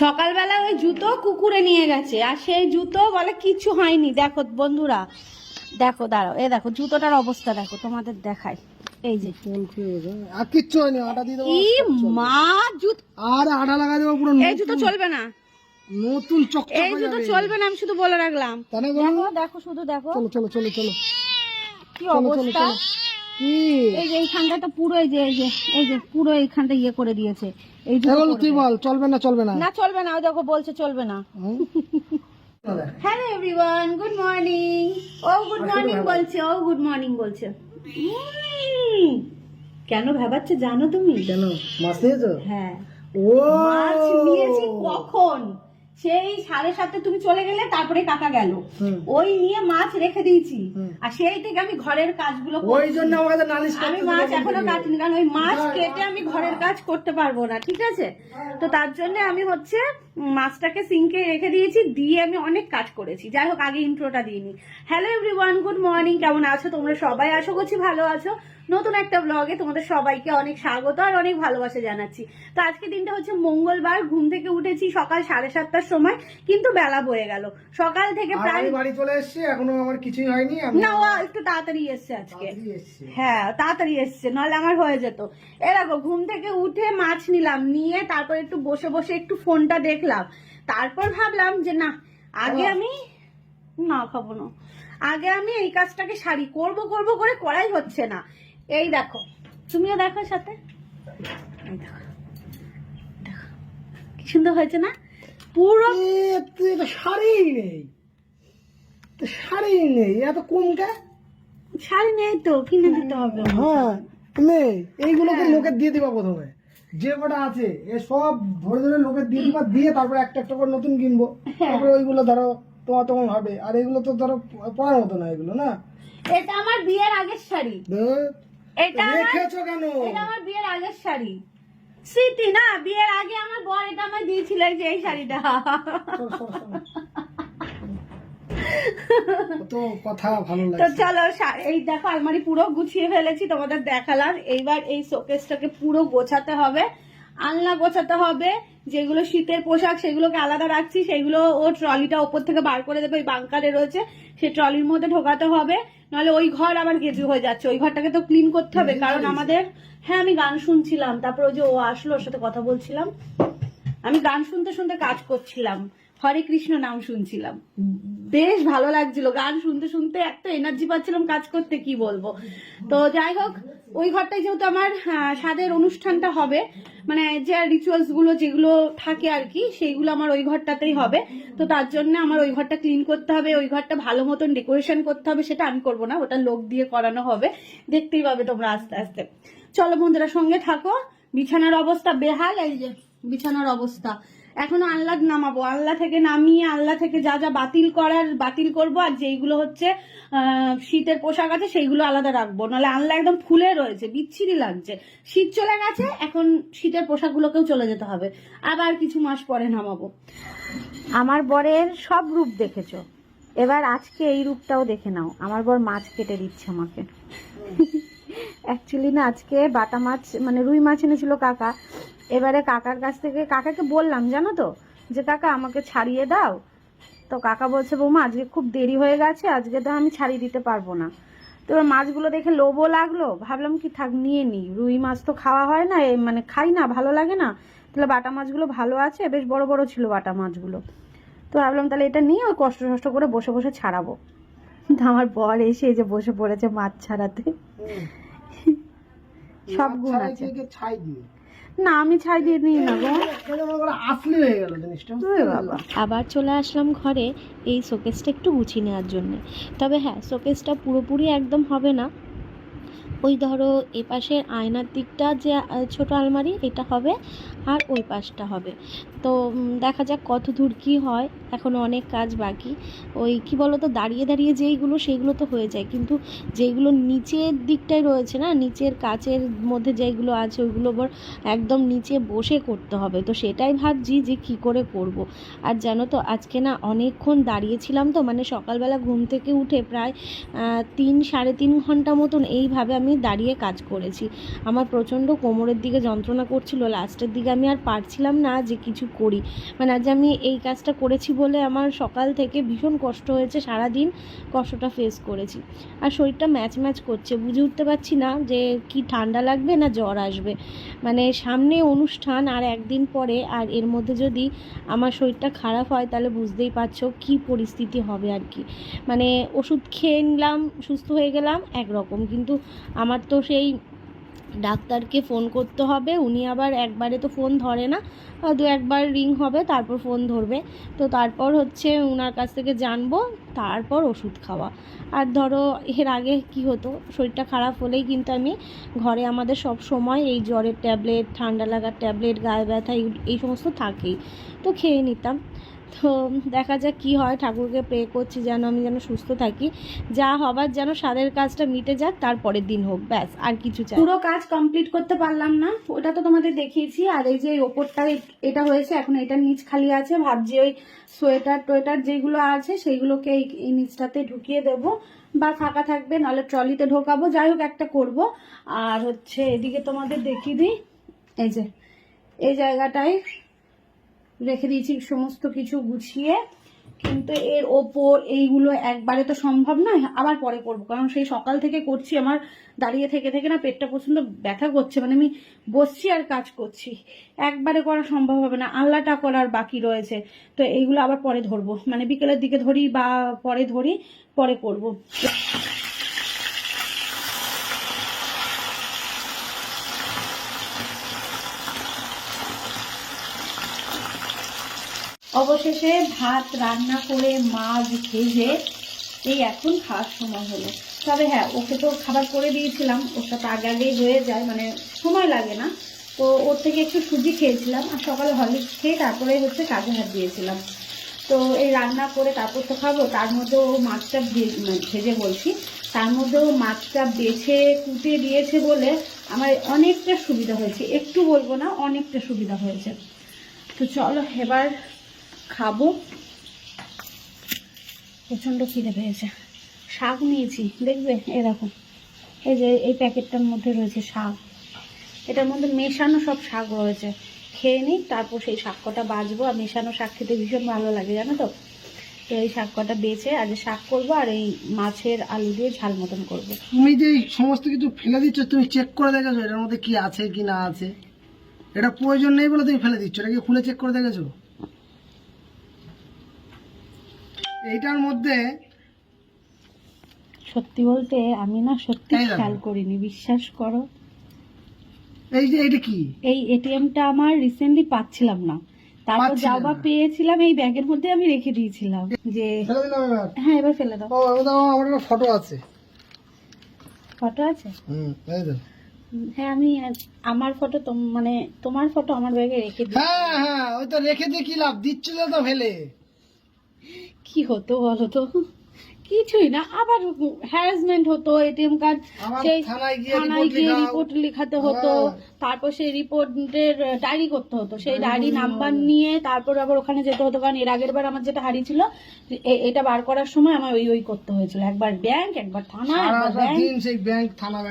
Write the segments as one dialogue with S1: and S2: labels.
S1: সকালবেলা ওই জুতো কুকুরে নিয়ে গেছে আর সেই জুতো বলে কিছু হয়নি। দেখো বন্ধুরা দেখো দাঁড়াও এ দেখো জুতোটার অবস্থা দেখো তোমাদের দেখাই। এই যে।
S2: আর কিচ্ছু হয়নি আটা দিয়ে দেবো
S1: মা জুত
S2: আর আটা লাগাই দেবো পুরো
S1: এই জুতো চলবে না।
S2: নতুন
S1: এই জুতো চলবে না আমি শুধু বলে রাখলাম। দেখো দেখো শুধু দেখো।
S2: চলো চলো চলো চলো।
S1: কি অবস্থা? এই যে এইখানটা তো পুরো এই যে এই যে এই যে পুরো এইখানটা ইয়ে করে দিয়েছে। এই জুতো
S2: এগুলো তুই বল চলবে না চলবে না?
S1: না চলবে না ওই দেখো বলছে চলবে না। হ্যালো এভরিওয়ান গুড মর্নিং ও গুড মর্নিং বলছে ও গুড মর্নিং বলছে। কেন ভাবাচ্ছে জানো তুমি?
S2: কেন? মাছ নিয়েছো?
S1: হ্যাঁ।
S2: ও!
S1: মাছ নিয়েছি কখন? সেই সাড়ে সাতটা তুমি চলে গেলে তারপরে কাকা গেল। ওই নিয়ে মাছ রেখে দিয়েছি। আর সেই থেকে আমি ঘরের কাজগুলো
S2: ওই জন্য আমার কাছে নালিশ
S1: আমি মাছ
S2: এখনও।
S1: কাটিনি কারণ ওই মাছ কেটে আমি ঘরের কাজ করতে পারব না ঠিক আছে? তো তার জন্য আমি হচ্ছে মাছটাকে সিঙ্কে রেখে দিয়েছি দিয়ে আমি অনেক কাজ করেছি। যাই হোক আগে ইন্ট্রোটা দিইনি হ্যালো এভরিওয়ান গুড মর্নিং কেমন আছো? তোমরা সবাই আশা করছি ভালো আছো। নতুন একটা ব্লগে তোমাদের সবাইকে অনেক স্বাগত আর অনেক ভালোবাসা জানাচ্ছি। তো আজকে দিনটা হচ্ছে মঙ্গলবার ঘুম থেকে উঠেছি সকাল সাড়ে সাতটার সময় কিন্তু বেলা বয়ে গেল। সকাল থেকে প্রায়
S2: বাড়ি চলে এসেছি এখনও আমার কিছুই হয়নি
S1: না ও একটু তাড়াতাড়ি এসছে আজকে। হ্যাঁ তাড়াতাড়ি এসছে নাহলে আমার হয়ে যেত। এ দেখো ঘুম থেকে উঠে মাছ নিলাম নিয়ে তারপর একটু বসে বসে একটু ফোনটা দেখলাম। তারপর ভাবলাম যে না আগে আমি না খাব না। আগে আমি এই কাজটাকে সারি করব করব করে করাই হচ্ছে না। এই দেখো তুমিও দেখো সাথে। দেখো। কি সুন্দর হয়েছে না? পুরো
S2: শাড়িই নেই। তো শাড়িই নেই এত কম কে?
S1: শাড়ি নেই তো কিনে দিতে হবে।
S2: হ্যাঁ নেই। এইগুলোকে লোকে দিয়ে দিবা প্রথমে। যে কটা আছে এ সব ধরে ধরে লোকে দিয়ে দিবা দিয়ে তারপর একটা একটা করে নতুন কিনবো। তারপরে ওইগুলো ধরো তোমার তখন হবে। আর এগুলো তো ধরো পড়ার মতো না এগুলো না?
S1: এটা আমার বিয়ের আগের শাড়ি। এটা
S2: রেখেছো কেন?
S1: এটা আমার বিয়ের আগের শাড়ি। স্মৃতি না? বিয়ের আগে আমার বর এটা আমার দিয়েছিল যে এই শাড়িটা।
S2: সর, সর, সর। কত কথা ভালো
S1: তো চলো এই দেখো আলমারি পুরো গুছিয়ে ফেলেছি তোমাদের দেখালাম। এইবার এই শোকেসটাকে পুরো গোছাতে হবে। আলনা গোছাতে হবে যেগুলো শীতের পোশাক সেগুলোকে আলাদা রাখছি সেগুলো ও ট্রলিটা ওপর থেকে বার করে দেবে ওই বাংকারে রয়েছে। সে ট্রলির মধ্যে ঢোকাতে হবে নাহলে ওই ঘর আবার গেজু হয়ে যাচ্ছে। ওই ঘরটাকে তো ক্লিন করতে হবে কারণ আমাদের হ্যাঁ আমি গান শুনছিলাম তারপর ওই যে ও আসলো ওর সাথে কথা বলছিলাম। আমি গান শুনতে শুনতে কাজ করছিলাম। হরে কৃষ্ণ নাম শুনছিলাম। বেশ ভালো লাগছিল। গান শুনতে শুনতে এত এনার্জি পাচ্ছিলাম কাজ করতে, কি বলব? তো যাই হোক, ওই ঘরটায় যেহেতু আমার স্বাদের অনুষ্ঠানটা হবে মানে যে রিচুয়ালসগুলো যেগুলো থাকে আর কি, সেইগুলো আমার ওই ঘরটাতেই হবে। তো তার জন্য আমার ওই ঘরটা ক্লিন করতে হবে, ওই ঘরটা ভালো মতন ডেকোরেশন করতে হবে, সেটা আমি করব না, ওটা লোক দিয়ে করানো হবে। দেখতেই পাবে তোমরা আস্তে আস্তে। চলো বন্ধুরা, সঙ্গে থাকো। বিছানার অবস্থা বেহাল, এই যে বিছানার অবস্থা। এখনও আল্লাহ নামাবো। আল্লাহ থেকে নামিয়ে আল্লাহ থেকে যা যা বাতিল করার, বাতিল করব, আর যেইগুলো হচ্ছে শীতের পোশাক আছে, সেইগুলো আলাদা রাখব। নাহলে আল্লাহ একদম ফুলে রয়েছে, বিচ্ছিরি লাগছে। শীত চলে গেছে, এখন শীতের পোশাকগুলোকেও চলে যেতে হবে। আবার কিছু মাস পরে নামাবো। আমার বরের সব রূপ দেখেছ। এবার আজকে এই রূপটাও দেখে নাও। আমার বর মাছ কেটে দিচ্ছে আমাকে। অ্যাকচুয়ালি না, আজকে বাটা মাছ মানে রুই মাছ এনেছিল কাকা। এবারে কাকার কাছ থেকে কাকাকে বললাম জানো তো যে কাকা আমাকে ছাড়িয়ে দাও। তো কাকা বলছে বৌমা আজকে খুব দেরি হয়ে গেছে আজকে তো আমি ছাড়িয়ে দিতে পারব না। তো এবার মাছগুলো দেখে লোভও লাগল ভাবলাম কি থাক নিয়ে নিই। রুই মাছ তো খাওয়া হয় না মানে খাই না ভালো লাগে না। তাহলে বাটা মাছগুলো ভালো আছে বেশ বড় বড় ছিল বাটা মাছগুলো। তো ভাবলাম তাহলে এটা নিয়ে ওই কষ্ট কষ্ট করে বসে বসে ছাড়াবো। কিন্তু আমার বর এসে এই যে বসে পড়েছে মাছ ছাড়াতে। সব গুণ আছে।
S2: ছাই দিয়ে
S1: না আমি ছাই দিয়ে দিই না গো।
S2: আসলে হয়ে গেল জিনিসটা
S1: বাবা।
S3: আবার চলে আসলাম ঘরে এই শোকেসটা একটু গুছিয়ে নেওয়ার জন্য। তবে হ্যাঁ শোকেসটা পুরোপুরি একদম হবে না। ওই ধরো এ পাশের আয়নার দিকটা যে ছোট আলমারি, এটা হবে আর ওই পাশটা হবে। তো দেখা যাক কত দূর কী হয়। এখনও অনেক কাজ বাকি। ওই কি বলো তো দাঁড়িয়ে দাঁড়িয়ে যেইগুলো, সেইগুলো তো হয়ে যায়। কিন্তু যেইগুলো নিচের দিকটায় রয়েছে না, নিচের কাচের মধ্যে যেইগুলো আছে, ওইগুলো আবার একদম নিচে বসে করতে হবে। তো সেটাই ভাবছি যে কি করে করব। আর জানো তো, আজকে না অনেকক্ষণ দাঁড়িয়েছিলাম তো মানে সকালবেলা ঘুম থেকে উঠে প্রায় তিন, সাড়ে তিন ঘণ্টা মতন এইভাবে আমি দাঁড়িয়ে কাজ করেছি। আমার প্রচণ্ড কোমরের দিকে যন্ত্রণা করছিল, লাস্টের দিকে আমি আর পারছিলাম না যে কিছু করি। মানে আজ আমি এই কাজটা করেছি বলে আমার সকাল থেকে ভীষণ কষ্ট হয়েছে সারা দিন কষ্টটা ফেস করেছি। আর শরীরটা ম্যাচ ম্যাচ করছে, বুঝে উঠতে পারছি না যে কি ঠান্ডা লাগবে না জ্বর আসবে। মানে সামনে অনুষ্ঠান আর একদিন পরে, আর এর মধ্যে যদি আমার শরীরটা খারাপ হয়, তাহলে বুঝতেই পারছ কি পরিস্থিতি হবে আর কি। মানে ওষুধ খেয়ে নিলাম, সুস্থ হয়ে গেলাম, একরকম। কিন্তু আমার তো সেই ডাক্তারকে ফোন করতে হবে, উনি আবার একবারে তো ফোন ধরে না দু একবার রিং হবে, তারপর ফোন ধরবে। তো তারপর হচ্ছে ওনার কাছ থেকে জানব, তারপর ওষুধ খাওয়া। আর ধরো, এর আগে কি হতো, শরীরটা খারাপ হলেই কিন্তু আমি ঘরে আমাদের সব সময় এই জ্বরের ট্যাবলেট, ঠান্ডা লাগার ট্যাবলেট, গায়ে ব্যথা এই সমস্ত থাকেই। তো খেয়ে নিতাম। তো দেখা যাক কি হয়, ঠাকুরকে প্রে করছি যেন আমি যেন সুস্থ থাকি। যা হবার যেন স্বাদের কাজটা মিটে যাক তারপরের দিন হোক, ব্যাস, আর কিছু চাই
S1: পুরো কাজ কমপ্লিট করতে পারলাম না, ওটা তো তোমাদের দেখিয়েছি, আর এই যে ওপরটা এটা হয়েছে, এখন এটার নিচ খালি আছে, ভাবছি ওই সোয়েটার টোয়েটার যেগুলো আছে, সেইগুলোকে এই এই নিচটাতে ঢুকিয়ে দেব, বা ফাঁকা থাকবে, নাহলে ট্রলিতে ঢোকাবো, যাই হোক একটা করব। আর হচ্ছে এদিকে তোমাদের দেখিয়ে দিই, এই যে, এই জায়গাটায় রেখে দিয়েছি সমস্ত কিছু গুছিয়ে। কিন্তু এর ওপর এইগুলো একবারে তো সম্ভব নয়, আবার পরে করব। কারণ সেই সকাল থেকে করছি, আমার দাঁড়িয়ে থেকে থেকে না পেটটা প্রচণ্ড ব্যথা করছে। মানে আমি বসছি আর কাজ করছি। একবারে করা সম্ভব হবে না, আল্লাটা করার বাকি রয়েছে। তো এইগুলো আবার পরে ধরবো। মানে বিকেলের দিকে ধরি বা পরে ধরি, পরে করব। অবশেষে ভাত রান্না করে মাছ ভেজে এই এখন খাওয়ার সময় হলো। তবে হ্যাঁ ওকে তো খাবার করে দিয়েছিলাম, ওর সাথে আগে আগেই হয়ে যায় মানে সময় লাগে না। তো ওর থেকে একটু সুজি খেয়েছিলাম, আর সকালে হরলিক্স খেয়ে তারপরে হচ্ছে কাজে হাত দিয়েছিলাম। তো এই রান্না করে তারপর তো খাব, তার মধ্যে ও মাছটা মানে ভেজে বলছি, তার মধ্যে ও মাছটা বেছে কুটে দিয়েছে বলে আমার অনেকটা সুবিধা হয়েছে। একটু বলব না, অনেকটা সুবিধা হয়েছে। তো চলো, এবার খাব। প্রচণ্ড খিদে পেয়েছে। শাক নিয়েছি, দেখবে? এরকম এই যে এই প্যাকেটটার মধ্যে রয়েছে শাক। এটার মধ্যে মেশানো সব শাক রয়েছে। খেয়ে নিই, তারপর সেই শাক কটা বাজবো আর মেশানো শাক খেতে ভীষণ ভালো লাগে, জানো তো? তো এই শাক কটা বেছে আজ শাক করব আর এই মাছের আলু দিয়ে ঝাল মতন করব।
S2: তুমি যে সমস্ত কিছু ফেলে দিচ্ছ, তুমি চেক করে দেখেছ? এটার মধ্যে কি আছে, কি না আছে? এটা প্রয়োজন নেই বলে তুমি ফেলে দিচ্ছ? এটা কি খুলে চেক করে দেখেছ? এইটার মধ্যে
S1: সত্যি বলতে আমি না সত্যি খেয়াল করিনি বিশ্বাস করো।
S2: এই যে এটা কি?
S1: এই এটিএমটা আমার রিসেন্টলি পাচ্ছিলাম না। তারপর যাওয়া পেয়েছিলাম এই ব্যাগের মধ্যে আমি রেখে দিয়েছিলাম যে হ্যাঁ এবার ফেলে দাও।
S2: আমার একটা ফটো আছে।
S1: ফটো আছে?
S2: হুম এই তো
S1: হ্যাঁ আমি আমার ফটো মানে তোমার ফটো আমার ব্যাগে রেখে দিই
S2: হ্যাঁ হ্যাঁ ওই তো রেখে দিয়ে কি লাভ? দিচ্ছিল তো ফেলে।
S1: কি হতো বলো তো? কিছুই না আবার হ্যারাসমেন্ট হতো এটিএম কার্ড সেই
S2: থানায় গিয়ে।
S1: রিপোর্ট লেখাতে হতো। তারপর সেই রিপোর্টের ডায়েরি করতে হতো। সেই ডায়েরি নাম্বার নিয়ে তারপর আবার ওখানে যেতে হতো কারণ এর আগের বার আমার যেটা হারিয়েছিল এ- এটা বার করার সময় আমার ওই ওই করতে হয়েছিল। একবার ব্যাংক একবার ব্যাংক
S2: থানা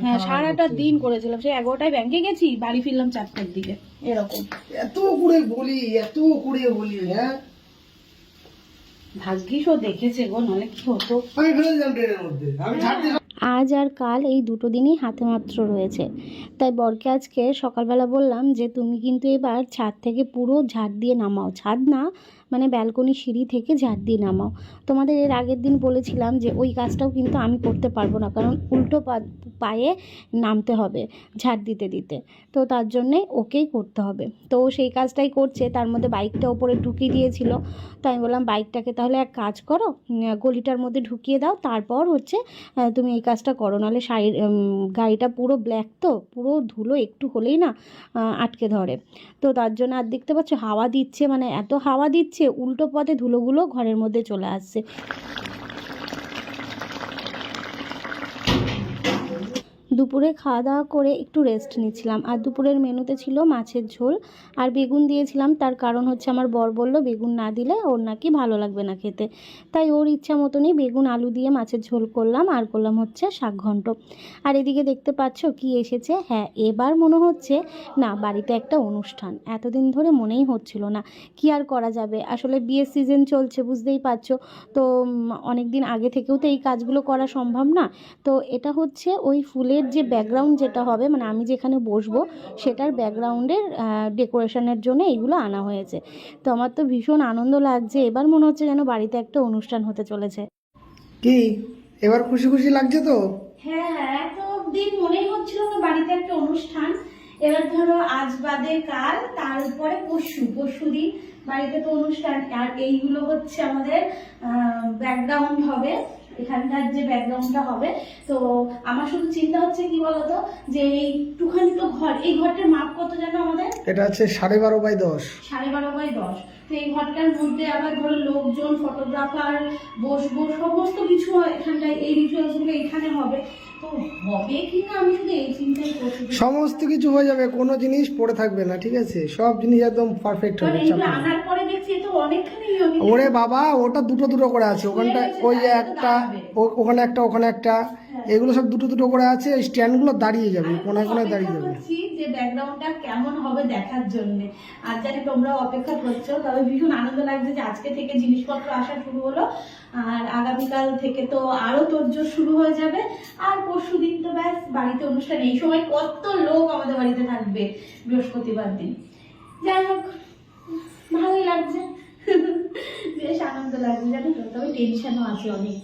S1: হ্যাঁ সারাটা দিন করেছিলাম। সেই এগারোটায় ব্যাংকে গেছি বাড়ি ফিরলাম চারটার দিকে এরকম।
S2: এত করে বলি এত করে বলি হ্যাঁ?
S1: ভাগ্যিস ও দেখেছে গো নাহলে কি হতো?
S3: আজ আর কাল এই দুটো দিনই হাতে মাত্র রয়েছে। তাই বরকে আজকে সকালবেলা বললাম যে তুমি কিন্তু এবার ছাদ থেকে পুরো ঝাড় দিয়ে নামাও। ছাদ না মানে ব্যালকনি সিঁড়ি থেকে ঝাড় দিয়ে নামাও। তোমাদের এর আগের দিন বলেছিলাম যে ওই কাজটাও কিন্তু আমি করতে পারব না, কারণ উল্টো পায়ে নামতে হবে ঝাড় দিতে দিতে। তো তার জন্যে ওকেই করতে হবে। তো সেই কাজটাই করছে, তার মধ্যে বাইকটা ওপরে ঢুকিয়ে দিয়েছিল। তো আমি বললাম, বাইকটাকে তাহলে এক কাজ করো গলিটার মধ্যে ঢুকিয়ে দাও, তারপর হচ্ছে তুমি এই কাজটা করো। নাহলে সাইড গাড়িটা পুরো ব্ল্যাক তো, পুরো ধুলো একটু হলেই না আটকে ধরে। তো তার জন্য আর দেখতে পাচ্ছ হাওয়া দিচ্ছে মানে এত হাওয়া দিচ্ছে উল্টো পথে ধুলোগুলো ঘরের মধ্যে চলে আসছে। দুপুরে খাওয়া দাওয়া করে একটু রেস্ট নিচ্ছিলাম। আর দুপুরের মেনুতে ছিল মাছের ঝোল। আর বেগুন দিয়েছিলাম, তার কারণ হচ্ছে আমার বর বলল, বেগুন না দিলে ওর নাকি ভালো লাগবে না খেতে। তাই ওর ইচ্ছা মতনই বেগুন, আলু দিয়ে মাছের ঝোল করলাম। আর করলাম হচ্ছে শাক ঘন্ট। আর এদিকে দেখতে পাচ্ছ কি এসেছে? হ্যাঁ এবার মনে হচ্ছে, না, বাড়িতে একটা অনুষ্ঠান। এতদিন ধরে মনেই হচ্ছিল না, কি আর করা যাবে? আসলে বিয়ের সিজন চলছে, বুঝতেই পারছ। তো অনেক দিন আগে থেকেও তো এই কাজগুলো করা সম্ভব না। তো এটা হচ্ছে ওই ফুলের যে ব্যাকগ্রাউন্ড যেটা হবে মানে আমি যেখানে বসবো সেটার ব্যাকগ্রাউন্ডের ডেকোরেশনের জন্য এইগুলো আনা হয়েছে। তো আমার তো ভীষণ আনন্দ লাগছে। এবার মনে হচ্ছে যেন বাড়িতে একটা অনুষ্ঠান হতে চলেছে।
S2: কি? এবার খুশি খুশি লাগছে তো?
S1: হ্যাঁ এত দিন মনেই হচ্ছিল না বাড়িতে একটা অনুষ্ঠান। এবার ধরো আজ বাদে কাল তার উপরে পরশু পরশু দিন বাড়িতে তো অনুষ্ঠান। আর এইগুলো হচ্ছে আমাদের ব্যাকগ্রাউন্ড হবে। এখানকার যে ব্যাকগ্রাউন্ডটা হবে। তো আমার শুধু চিন্তা হচ্ছে কি বলতো? যে এই টুখানি তো ঘর এই ঘরটার মাপ কত যেন আমাদের?
S2: এটা হচ্ছে সাড়ে বারো বাই দশ।
S1: সাড়ে বারো বাই দশ। তো এই ঘরটার মধ্যে আবার ধরো লোকজন ফটোগ্রাফার বসবো সমস্ত কিছু এখানটায় এই রিচুয়ালসগুলো এখানে হবে। তো হবে কি না? আমি শুধু এই চিন্তাই করছি
S2: সমস্ত কিছু হয়ে যাবে কোনো জিনিস পড়ে থাকবে না ঠিক আছে? সব জিনিস একদম পারফেক্ট হবে চাপ
S1: এইগুলো
S2: নেই।
S1: আনার পরে দেখছি তো অনেকখানি
S2: ওরে বাবা ওটা দুটো দুটো করে আছে। ওখানটা ওই একটা ওখানে একটা ওখানে একটা এগুলো সব দুটো দুটো করে আছে স্ট্যান্ডগুলো দাঁড়িয়ে যাবে কোনায় কোনায় দাঁড়িয়ে যাবে।
S1: যে ব্যাকগ্রাউন্ডটা কেমন হবে দেখার জন্য। আর জানি তোমরা অপেক্ষা করছ তবে ভীষণ আনন্দ লাগছে যে আজকে থেকে জিনিসপত্র আসা শুরু হলো। আর আগামীকাল থেকে তো আরও তোরজোর শুরু হয়ে যাবে। আর পরশু দিন তো ব্যাস বাড়িতে অনুষ্ঠান এই সময় কত লোক আমাদের বাড়িতে থাকবে বৃহস্পতিবার দিন। যাই হোক ভালোই লাগছে বেশ আনন্দ লাগছে জানো তো তবে টেনশনও আছে অনেক।